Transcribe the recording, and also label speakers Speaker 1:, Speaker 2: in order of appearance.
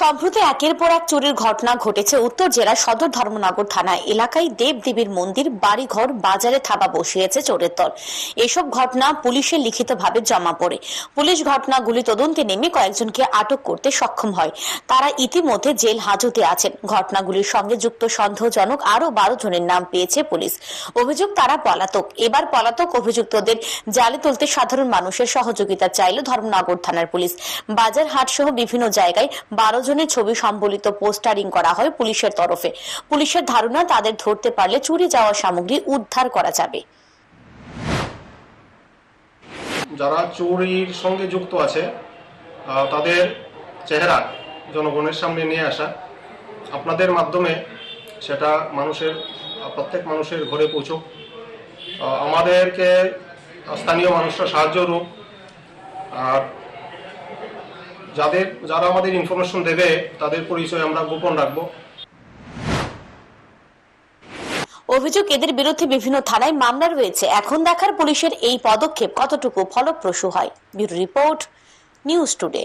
Speaker 1: সম্প্রতি একের পর এক চুরির ঘটনা ঘটেছে উত্তর জেলার সদর ধর্মনগর থানা এলাকায়। দেবদেবীর মন্দির, বাড়িঘর, বাজারে থাবা বসিয়েছে চোরের দল। এসব ঘটনা পুলিশের লিখিতভাবে জমা পড়ে। পুলিশ ঘটনাগুলি তদন্তে নেমে কয়েকজনকে আটক করতে সক্ষম হয়। তারা ইতিমধ্যে জেল হাজতে আছেন। ঘটনাগুলির সঙ্গে যুক্ত সন্দেহজনক আরও বারো জনের নাম পেয়েছে পুলিশ। অভিযোগ তারা পলাতক। এবার পলাতক অভিযুক্তদের জালে তুলতে সাধারণ মানুষের সহযোগিতা চাইল ধর্মনগর থানার পুলিশ। বাজার হাট সহ বিভিন্ন জায়গায় বারো জনের ছবি সম্বলিত পোস্টারিং করা হয় পুলিশের তরফে। পুলিশের ধারণা, তাদের ধরতে পারলে চুরি যাওয়া সামগ্রী উদ্ধার করা যাবে।
Speaker 2: যারা চুরির সঙ্গে যুক্ত আছে তাদের চেহারা জনগণের সামনে নিয়ে আসা, আপনাদের মাধ্যমে সেটা মানুষের, প্রত্যেক মানুষের ঘরে পৌঁছুক। আমাদেরকে স্থানীয় মানুষরা সাহায্য রূপ আর যাদের, যারা আমাদের ইনফরমেশন দেবে, তাদের পরিচয় আমরা গোপন রাখব।
Speaker 1: অভিযোগ এদের বিরুদ্ধে বিভিন্ন থানায় মামলা রয়েছে। এখন দেখার পুলিশের এই পদক্ষেপ কতটুকু ফলপ্রসূ হয়? Bureau report, news today.